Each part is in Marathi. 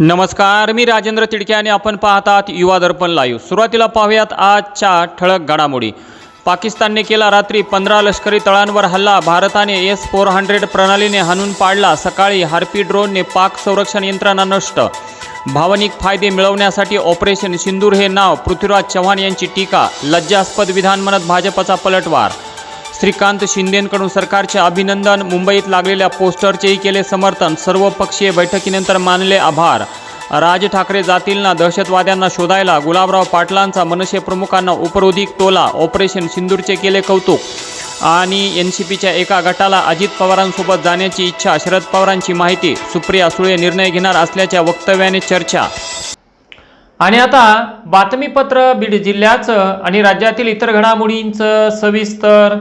नमस्कार मी राजेंद्र तिडके आणि आपण पाहतात युवा दर्पण लाईव्ह. सुरुवातीला पाहूयात आजच्या ठळक घडामोडी. पाकिस्तानने केला रात्री पंधरा लष्करी तळांवर हल्ला. भारताने एस फोर हंड्रेड प्रणालीने हाणून पाडला. सकाळी हार्पी ड्रोनने पाक संरक्षण यंत्रणा नष्ट. भावनिक फायदे मिळवण्यासाठी ऑपरेशन सिंदूर हे नाव. पृथ्वीराज चव्हाण यांची टीका. लज्जास्पद विधान म्हणत भाजपचा पलटवार. श्रीकांत शिंदेंकडून सरकारचे अभिनंदन. मुंबईत लागलेल्या पोस्टरचेही केले समर्थन. सर्वपक्षीय बैठकीनंतर मानले आभार. राज ठाकरे जातील ना? दहशतवाद्यांना शोधायला गुलाबराव पाटलांचा मनसे प्रमुखांना उपरोधिक टोला. ऑपरेशन सिंदूरचे केले कौतुक. आणि एन सी पीच्या एका गटाला अजित पवारांसोबत जाण्याची इच्छा शरद पवारांची माहिती. सुप्रिया सुळे निर्णय घेणार असल्याच्या वक्तव्याने चर्चा. आणि आता बातमीपत्र बीड जिल्ह्याचं आणि राज्यातील इतर घडामोडींचं सविस्तर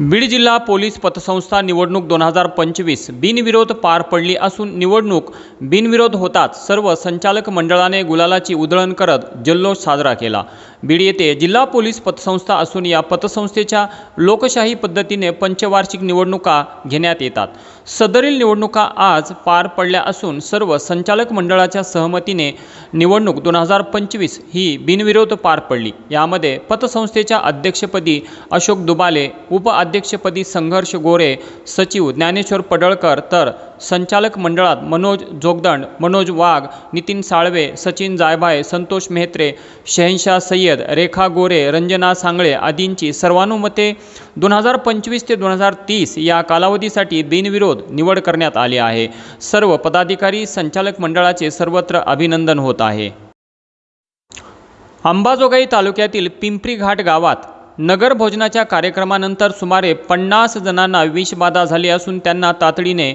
बीड जिल्हा पोलीस पतसंस्था निवडणूक दोन हजार पंचवीस बिनविरोध पार पडली असून निवडणूक बिनविरोध होताच सर्व संचालक मंडळाने गुलालाची उधळण करत जल्लोष साजरा केला. बीड येथे जिल्हा पोलीस पतसंस्था असून या पतसंस्थेच्या लोकशाही पद्धतीने पंचवार्षिक निवडणुका घेण्यात येतात. सदरील निवडणुका आज पार पडल्या असून सर्व संचालक मंडळाच्या सहमतीने निवडणूक दोन हजार पंचवीस ही बिनविरोध पार पडली. यामध्ये पतसंस्थेच्या अध्यक्षपदी अशोक दुबाले उपअध्यक्षपदी संघर्ष गोरे सचिव ज्ञानेश्वर पडळकर तर संचालक मंडळात मनोज जोगदंड मनोज वाघ नितीन साळवे सचिन जायभाय संतोष मेहत्रे शहनशाह सय्यद रेखा गोरे रंजना सांगळे आदींची सर्वानुमते दोन हजार पंचवीस ते दोन हजार तीस या कालावधीसाठी बिनविरोध निवड करण्यात आली आहे. सर्व पदाधिकारी संचालक मंडळाचे सर्वत्र अभिनंदन होत आहे. अंबाजोगाई तालुक्यातील पिंपरी घाट गावात नगर भोजनाच्या कार्यक्रमानंतर सुमारे पन्नास जणांना विषबाधा झाली असून त्यांना तातडीने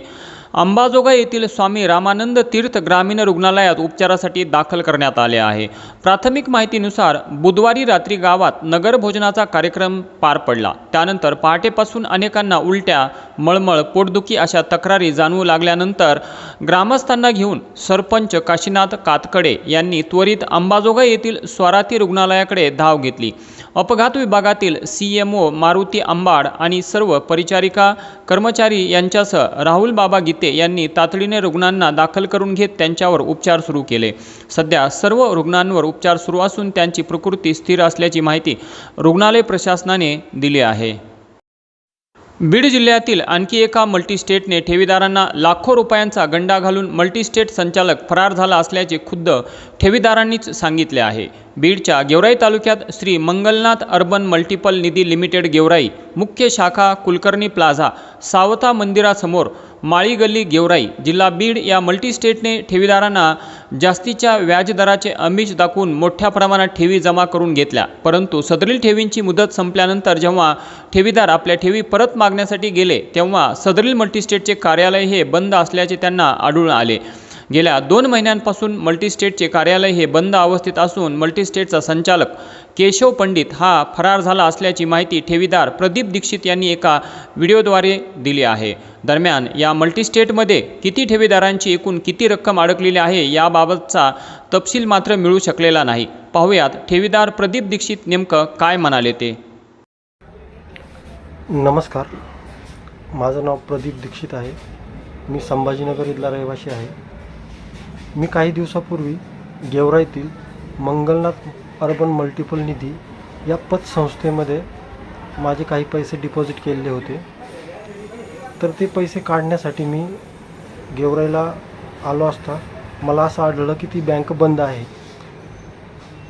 अंबाजोगाई येथील स्वामी रामानंद तीर्थ ग्रामीण रुग्णालयात उपचारासाठी दाखल करण्यात आले आहे. प्राथमिक माहितीनुसार बुधवारी रात्री गावात नगर भोजनाचा कार्यक्रम पार पडला. त्यानंतर पहाटेपासून अनेकांना उलट्या मळमळ पोटदुखी अशा तक्रारी जाणवू लागल्यानंतर ग्रामस्थांना घेऊन सरपंच काशीनाथ कातकडे यांनी त्वरित अंबाजोगाई येथील स्वराती रुग्णालयाकडे धाव घेतली. अपघात विभागातील C M O Maruti Ambad आणि सर्व परिचारिका कर्मचारी यांच्यासह राहुल बाबा गीते यांनी तातडीने रुग्णांना दाखल करून घेत त्यांच्यावर उपचार सुरू केले. सध्या सर्व रुग्णांवर उपचार सुरू असून त्यांची प्रकृती स्थिर असल्याची माहिती रुग्णालय प्रशासनाने दिली आहे. बीड जिल्ह्यातील आणखी एका मल्टीस्टेटने ठेवीदारांना लाखो रुपयांचा गंडा घालून मल्टीस्टेट संचालक फरार झाला असल्याचे खुद्द ठेवीदारांनीच सांगितले आहे. बीडच्या गेवराई तालुक्यात Shri Mangalnath urban multiple Nidhi limited Gevrai मुख्य शाखा कुलकर्णी प्लाझा सावता मंदिरासमोर माळी गल्ली गेवराई जिल्हा बीड या मल्टीस्टेटने ठेवीदारांना जास्तीच्या व्याजदराचे अमिष दाखवून मोठ्या प्रमाणात ठेवी जमा करून घेतल्या. परंतु सदरील ठेवींची मुदत संपल्यानंतर जेव्हा ठेवीदार आपल्या ठेवी परत मागण्यासाठी गेले तेव्हा सदरील मल्टीस्टेटचे कार्यालय हे बंद असल्याचे त्यांना आढळून आले. गेल्या दोन महिन्यांपासून मल्टीस्टेटचे कार्यालय हे बंद अवस्थेत असून मल्टीस्टेटचा संचालक केशव पंडित हा फरार झाला असल्याची माहिती ठेवीदार प्रदीप दीक्षित यांनी एका व्हिडिओद्वारे दिली आहे. दरम्यान या मल्टीस्टेटमध्ये किती ठेवीदारांची एकूण किती रक्कम अडकलेली आहे याबाबतचा तपशील मात्र मिळू शकलेला नाही. पाहुयात ठेवीदार प्रदीप दीक्षित नेमकं काय म्हणाले ते? नमस्कार. माझं नाव प्रदीप दीक्षित आहे. मी संभाजीनगर इथला रहिवासी आहे. मी काही दिवसापूर्वी गेवराईतील मंगलनाथ अर्बन मल्टिपल निधी या पतसंस्थेमध्ये माझे काही पैसे डिपॉझिट केलेले होते. तर ते पैसे काढण्यासाठी मी गेवराईला आलो असता मला असं आढळलं की ती बँक बंद आहे.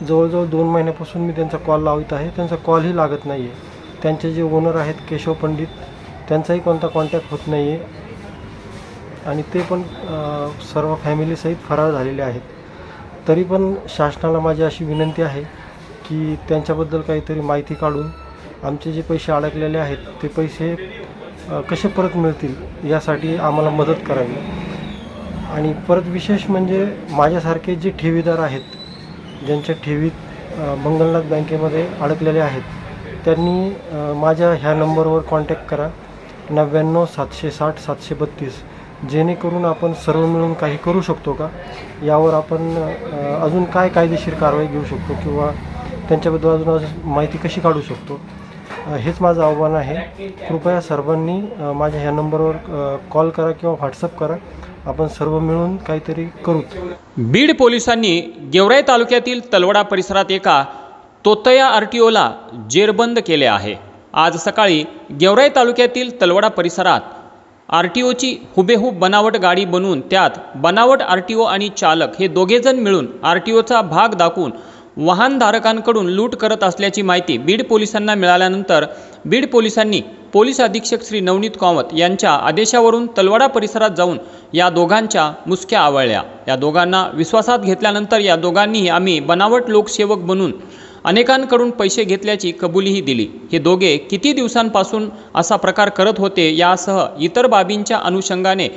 जवळजवळ दोन महिन्यापासून मी त्यांचा कॉल लावत आहे. त्यांचा कॉलही लागत नाही आहे त्यांचे जे ओनर आहेत केशव पंडित त्यांचाही कोणता कॉन्टॅक्ट होत नाही आहे आणि ते पण सर्व फॅमिलीसहित फरार झालेले आहेत. तरी पण शासनाला माझी अशी विनंती आहे की त्यांच्याबद्दल काहीतरी माहिती काढून आमचे जे पैसे अडकलेले आहेत ते पैसे कसे परत मिळतील यासाठी आम्हाला मदत करावी. आणि परत विशेष म्हणजे माझ्यासारखे जे ठेवीदार आहेत ज्यांच्या ठेवीत मंगलनाथ बँकेमध्ये अडकलेले आहेत त्यांनी माझ्या ह्या नंबरवर कॉन्टॅक्ट करा. नव्याण्णव सातशे साठ सातशे बत्तीस. जेणेकरून आपण सर्व मिळून काही करू शकतो का? यावर आपण अजून काय कायदेशीर कारवाई घेऊ शकतो किंवा त्यांच्याबद्दल अजून अजून माहिती कशी काढू शकतो? हेच माझं आव्हान आहे. कृपया सर्वांनी माझ्या ह्या नंबरवर कॉल करा किंवा व्हॉट्सअप करा. आपण सर्व मिळून काहीतरी करू. बीड पोलिसांनी गेवराई तालुक्यातील तलवडा परिसरात एका तोतया आर टी ओला जेरबंद केले आहे. आज सकाळी गेवराई तालुक्यातील तलवडा परिसरात आर टी ओची हुबेहूब बनावट गाडी बनवून त्यात बनावट आर टी ओ आणि चालक हे दोघेजण मिळून आर टी ओचा भाग दाखवून वाहनधारकांकडून लूट करत असल्याची माहिती बीड पोलिसांना मिळाल्यानंतर बीड पोलिसांनी पोलीस अधीक्षक श्री नवनीत कामत यांच्या आदेशावरून तलवाडा परिसरात जाऊन या दोघांच्या मुसक्या आवळल्या. या दोघांना विश्वासात घेतल्यानंतर या दोघांनीही आम्ही बनावट लोकसेवक बनून अनेकांकडून पैसे घेतल्याची कबुलीही दिली. हे दोघे किती दिवसांपासून असा प्रकार करत होते यासह इतर बाबींच्या अनुषंगाने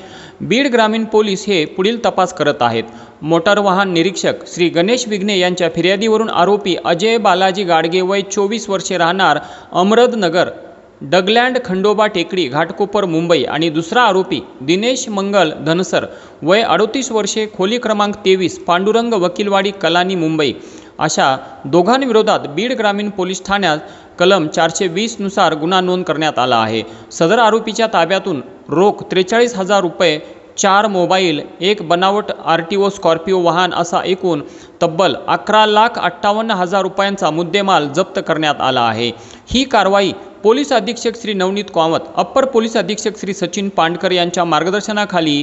बीड ग्रामीण पोलीस हे पुढील तपास करत आहेत. मोटार वाहन निरीक्षक श्री गणेश विघ्ने यांच्या फिर्यादीवरून आरोपी अजय बालाजी गाडगे वय चोवीस वर्षे राहणार अमरदनगर डगलँड खंडोबा टेकडी घाटकोपर मुंबई आणि दुसरा आरोपी दिनेश मंगल धनसर वय अडोतीस वर्षे खोली क्रमांक तेवीस पांडुरंग वकीलवाडी कलानी मुंबई. अशा दोघांविरोधात बीड ग्रामीण पोलीस ठाण्यात कलम चारशे वीसनुसार गुन्हा नोंद करण्यात आला आहे. सदर आरोपीच्या ताब्यातून रोख त्रेचाळीस हजार रुपये चार मोबाईल एक बनावट आर टी ओ स्कॉर्पिओ वाहन असा एकूण तब्बल अकरा लाख अठ्ठावन्न हजार रुपयांचा मुद्देमाल जप्त करण्यात आला आहे. ही कारवाई पोलीस अधीक्षक श्री नवनीत कामत अप्पर पोलीस अधीक्षक श्री सचिन पांडकर यांच्या मार्गदर्शनाखाली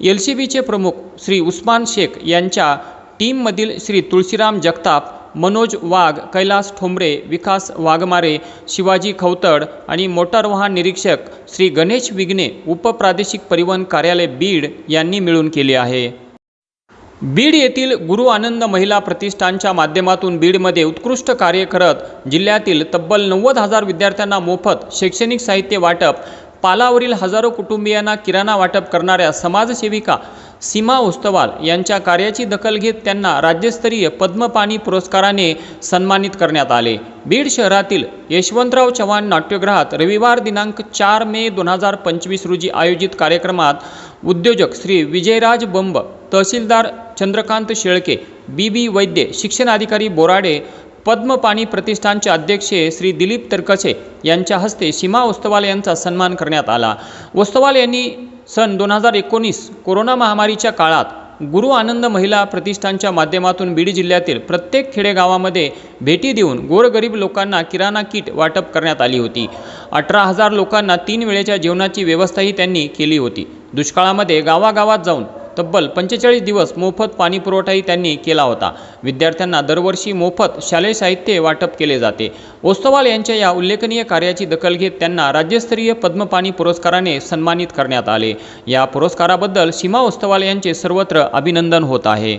एल सी बीचे प्रमुख श्री उस्मान शेख यांच्या टीममधील श्री तुळशीराम जगताप मनोज वाघ कैलास ठोंबरे विकास वाघमारे शिवाजी खवतड आणि मोटार वाहन निरीक्षक श्री गणेश विघ्ने उपप्रादेशिक परिवहन कार्यालय बीड यांनी मिळून केले आहे. बीड येथील गुरु आनंद महिला प्रतिष्ठानच्या माध्यमातून बीडमध्ये उत्कृष्ट कार्य करत जिल्ह्यातील तब्बल नव्वद हजार विद्यार्थ्यांना मोफत शैक्षणिक साहित्य वाटप पालावरील हजारो कुटुंबियांना किराणा वाटप करणाऱ्या समाजसेविका सीमा उस्तवाल यांच्या कार्याची दखल घेत त्यांना राज्यस्तरीय पद्मपाणी पुरस्काराने सन्मानित करण्यात आले. बीड शहरातील यशवंतराव चव्हाण नाट्यगृहात रविवार दिनांक चार मे दोन हजार पंचवीस रोजी आयोजित कार्यक्रमात उद्योजक श्री विजयराज बंब तहसीलदार चंद्रकांत शेळके बी बी वैद्य शिक्षणाधिकारी बोराडे पद्मपाणी प्रतिष्ठानचे अध्यक्ष श्री दिलीप तरकसे यांच्या हस्ते सीमा ओस्तवाल यांचा सन्मान करण्यात आला. ओस्तवाल यांनी सन दोन हजार एकोणीस कोरोना महामारीच्या काळात गुरु आनंद महिला प्रतिष्ठानच्या माध्यमातून बीड जिल्ह्यातील प्रत्येक खेडेगावामध्ये भेटी देऊन गोरगरीब लोकांना किराणा किट वाटप करण्यात आली होती. अठरा हजार लोकांना तीन वेळेच्या जेवणाची व्यवस्थाही त्यांनी केली होती. दुष्काळामध्ये गावागावात जाऊन तब्बल पंचेचाळीस दिवस मोफत पाणी पुरवठाही त्यांनी केला होता. विद्यार्थ्यांना दरवर्षी मोफत शालेय साहित्य वाटप केले जाते. ओस्तवाल यांच्या या उल्लेखनीय कार्याची दखल घेत त्यांना राज्यस्तरीय पद्मपाणी पुरस्काराने सन्मानित करण्यात आले. या पुरस्काराबद्दल सीमा ओस्तवाल यांचे सर्वत्र अभिनंदन होत आहे.